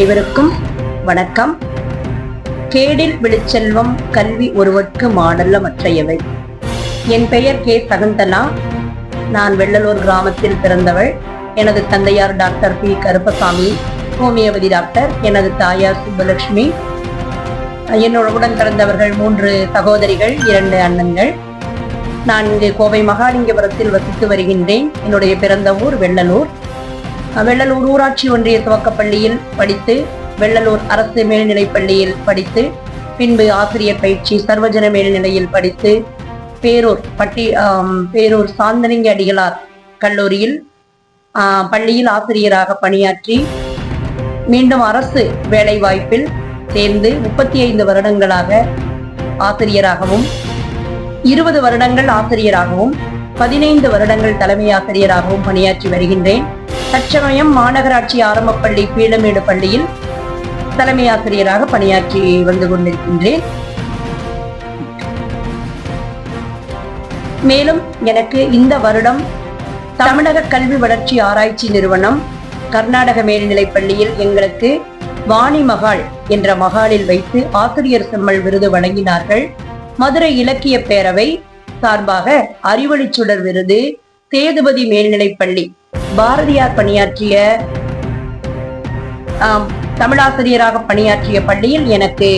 அனைவருக்கும் வணக்கம். கேடில் விழுச்செல்வம் கல்வி ஒருவர்க்கு மாடல்ல மற்றையவை என் பெயர் கே. சகுந்தலா நான் வெள்ளலூர் கிராமத்தில் பிறந்தவள். எனது தந்தையார் doctor P. Karuppasamy. Homeopathy doctor. எனது தாயார் சுப்பலட்சுமி. என்னோட உடன் பிறந்தவர்கள் மூன்று சகோதரிகள் இரண்டு அண்ணன்கள். நான் இங்கு கோவை மகாலிங்கபுரத்தில் வசித்து வருகின்றேன். என்னுடைய பிறந்த ஊர் வெள்ளலூர். வெள்ளலூர் ஊராட்சி ஒன்றிய துவக்கப்பள்ளியில் படித்து வெள்ளலூர் அரசு மேல்நிலைப் பள்ளியில் படித்து பின்பு ஆசிரியர் பயிற்சி சர்வஜன மேல்நிலையில் படித்து பேரூர் பட்டி பேரூர் சாந்தலிங்க அடிகளார் கல்லூரியில் பள்ளியில் ஆசிரியராக பணியாற்றி மீண்டும் அரசு வேலை வாய்ப்பில் சேர்ந்து முப்பத்தி ஐந்து வருடங்களாக ஆசிரியராகவும் இருபது வருடங்கள் ஆசிரியராகவும் பதினைந்து வருடங்கள் தலைமை ஆசிரியராகவும் பணியாற்றி வருகின்றேன். தற்சமயம் மாநகராட்சி ஆரம்பப்பள்ளி பீளமேடு பள்ளியில் தலைமை ஆசிரியராக பணியாற்றி வந்து கொண்டிருக்கின்றேன். மேலும் எனக்கு இந்த வருடம் தமிழக கல்வி வளர்ச்சி ஆராய்ச்சி நிறுவனம் கர்நாடக மேல்நிலைப் பள்ளியில் எங்களுக்கு வாணி மகால் என்ற மகாலில் வைத்து ஆசிரியர் செம்மல் விருது வழங்கினார்கள். மதுரை இலக்கிய பேரவை சார்பாக அறிவொளிச் சுடர் விருது சேதுபதி மேல்நிலைப் பள்ளி பாரதியார் பணியாற்றிய தமிழாசிரியராக பணியாற்றிய பள்ளியில் எனக்கு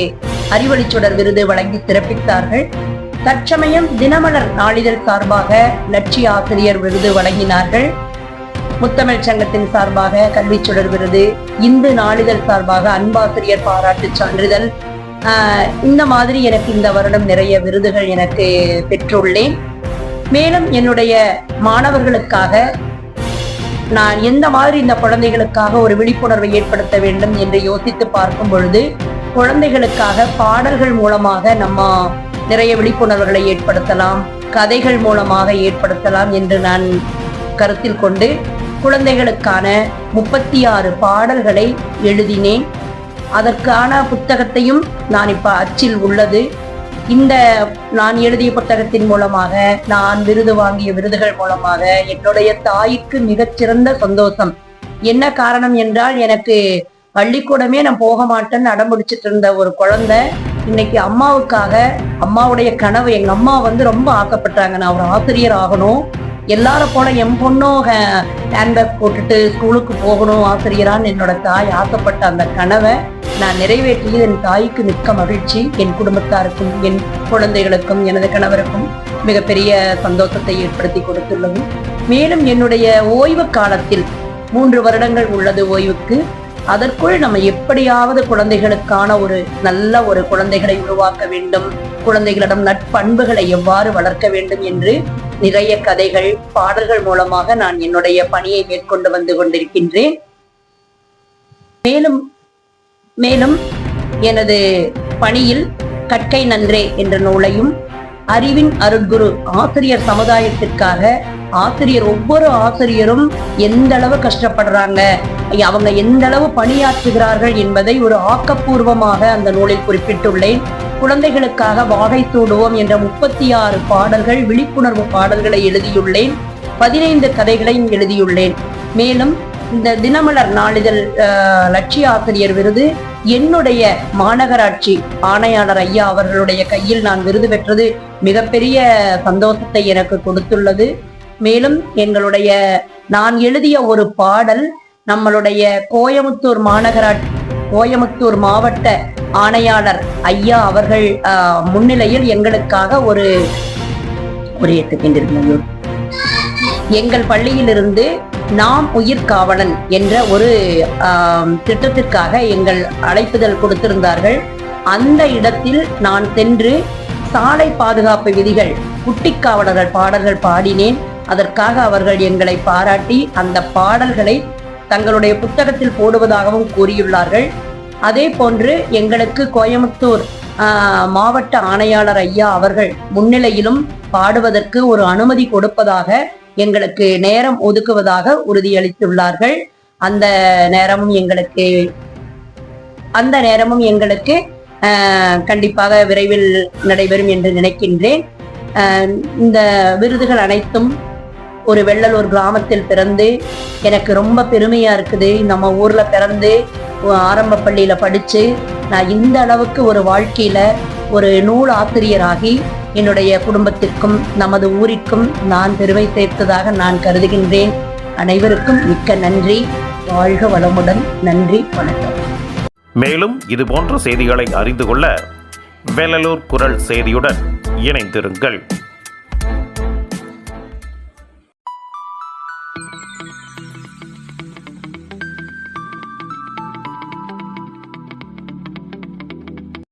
அறிவொளிச்சுடர் விருது வழங்கி சிறப்பித்தார்கள். தற்சமயம் தினமலர் நாளிதழ் சார்பாக லட்சிய ஆசிரியர் விருது வழங்கினார்கள். முத்தமிழ் சங்கத்தின் சார்பாக கல்விச்சுடர் விருது இந்து நாளிதழ் சார்பாக அன்பாசிரியர் பாராட்டு சான்றிதழ் ஆஹ், இந்த மாதிரி எனக்கு இந்த வருடம் நிறைய விருதுகள் எனக்கு பெற்றுள்ளேன். மேலும் என்னுடைய மாணவர்களுக்காக நான் எந்த மாதிரி இந்த குழந்தைகளுக்காக ஒரு விழிப்புணர்வை ஏற்படுத்த வேண்டும் என்று யோசித்து பார்க்கும் பொழுது குழந்தைகளுக்காக பாடல்கள் மூலமாக நம்ம நிறைய விழிப்புணர்வுகளை ஏற்படுத்தலாம் கதைகள் மூலமாக ஏற்படுத்தலாம் என்று நான் கருத்தில் கொண்டு குழந்தைகளுக்கான முப்பத்தி ஆறு பாடல்களை எழுதினேன். அதற்கான புத்தகத்தையும் நான் இப்ப அச்சில் உள்ளது. இந்த நான் எழுதிய புத்தகத்தின் மூலமாக நான் விருது வாங்கிய விருதுகள் மூலமாக என்னுடைய தாய்க்கு மிகச்சிறந்த சந்தோஷம். என்ன காரணம் என்றால் எனக்கு பள்ளிக்கூடமே நான் போக மாட்டேன்னு அடம்பிடிச்சிட்டு இருந்த ஒரு குழந்தை இன்னைக்கு அம்மாவுக்காக அம்மாவுடைய கனவு எங்க அம்மா வந்து ரொம்ப ஆக்கப்பட்டாங்க நான் ஒரு ஆசிரியர் ஆகணும். எல்லாரும் போல என் பொண்ணும் ஹேண்ட்பேக் போட்டுட்டு ஸ்கூலுக்கு போகணும் ஆசிரியரான்னு என்னோட தாய் ஆசைப்பட்ட அந்த கனவை நான் நிறைவேற்றியது என் தாய்க்கு மிக்க மகிழ்ச்சி. என் குடும்பத்தாருக்கும் என் குழந்தைகளுக்கும் எனது கணவருக்கும் மிகப்பெரிய சந்தோஷத்தை ஏற்படுத்தி கொடுத்துள்ளது. மேலும் என்னுடைய ஓய்வு காலத்தில் மூன்று வருடங்கள் உள்ளது ஓய்வுக்கு. அதற்குள் நம்ம எப்படியாவது குழந்தைகளுக்கான ஒரு நல்ல ஒரு குழந்தைகளை உருவாக்க வேண்டும். குழந்தைகளிடம் நட்பண்புகளை எவ்வாறு வளர்க்க வேண்டும் என்று நிறைய கதைகள் பாடல்கள் மூலமாக நான் என்னுடைய பணியை மேற்கொண்டு வந்து கொண்டிருக்கின்றேன். மேலும் மேலும் எனது பணியில் கற்கை நன்றே என்ற நூலையும் அறிவின் அருட்குரு ஆசிரியர் சமுதாயத்திற்காக ஆசிரியர் ஒவ்வொரு ஆசிரியரும் எந்த அளவு கஷ்டப்படுறாங்க அவங்க எந்த அளவு பணியாற்றுகிறார்கள் என்பதை ஒரு ஆக்கப்பூர்வமாக அந்த நூலில் குறிப்பிட்டுள்ளேன். குழந்தைகளுக்காக வாகை தூடுவோம் என்ற முப்பத்தி ஆறு பாடல்கள் விழிப்புணர்வு பாடல்களை எழுதியுள்ளேன். பதினைந்து கதைகளையும் எழுதியுள்ளேன். மேலும் இந்த தினமலர் நாளிதழ் லட்சிய ஆசிரியர் விருது என்னுடைய மாநகராட்சி ஆணையாளர் ஐயா அவர்களுடைய கையில் நான் விருது பெற்றது மிகப்பெரிய சந்தோஷத்தை எனக்கு கொடுத்துள்ளது. மேலும் எங்களுடைய நான் எழுதிய ஒரு பாடல் நம்மளுடைய கோயமுத்தூர் மாநகராட்சி கோயமுத்தூர் மாவட்ட ஆணையாளர் ஐயா அவர்கள் முன்னிலையில் எங்களுக்காக ஒரு ஒரு எங்கள் பள்ளியிலிருந்து நாம் உயிர் காவலன் என்ற ஒரு திட்டத்திற்காக எங்கள் அழைப்புதல் கொடுத்திருந்தார்கள். அந்த இடத்தில் நான் சென்று சாலை பாதுகாப்பு விதிகள் குட்டிக்காவலர்கள் பாடல்கள் பாடினேன். அதற்காக அவர்கள் எங்களை பாராட்டி அந்த பாடல்களை தங்களுடைய புத்தகத்தில் போடுவதாகவும் கூறியுள்ளார்கள். அதே போன்று எங்களுக்கு கோயம்புத்தூர் ஆஹ், மாவட்ட ஆணையாளர் ஐயா அவர்கள் முன்னிலையிலும் பாடுவதற்கு ஒரு அனுமதி கொடுப்பதாக எங்களுக்கு நேரம் ஒதுக்குவதாக உறுதியளித்துள்ளார்கள். அந்த நேரமும் எங்களுக்கு அந்த நேரமும் எங்களுக்கு கண்டிப்பாக விரைவில் நடைபெறும் என்று நினைக்கின்றேன். ஆஹ், இந்த விருதுகள் அனைத்தும் ஒரு வெள்ளலூர் கிராமத்தில் பிறந்து எனக்கு ரொம்ப பெருமையா இருக்குது. நம்ம ஊர்ல பிறந்து ஆரம்ப பள்ளியில் படித்து நான் இந்த அளவுக்கு ஒரு வாழ்க்கையில் ஒரு நூல் ஆசிரியராகி என்னுடைய குடும்பத்திற்கும் நமது ஊரிற்கும் நான் பெருமை சேர்த்ததாக நான் கருதுகின்றேன். அனைவருக்கும் மிக்க நன்றி. வாழ்க வளமுடன். நன்றி. வணக்கம். மேலும் இது போன்ற செய்திகளை அறிந்து கொள்ள வேலலூர் குரல் செய்தியுடன் இணைந்திருங்கள்.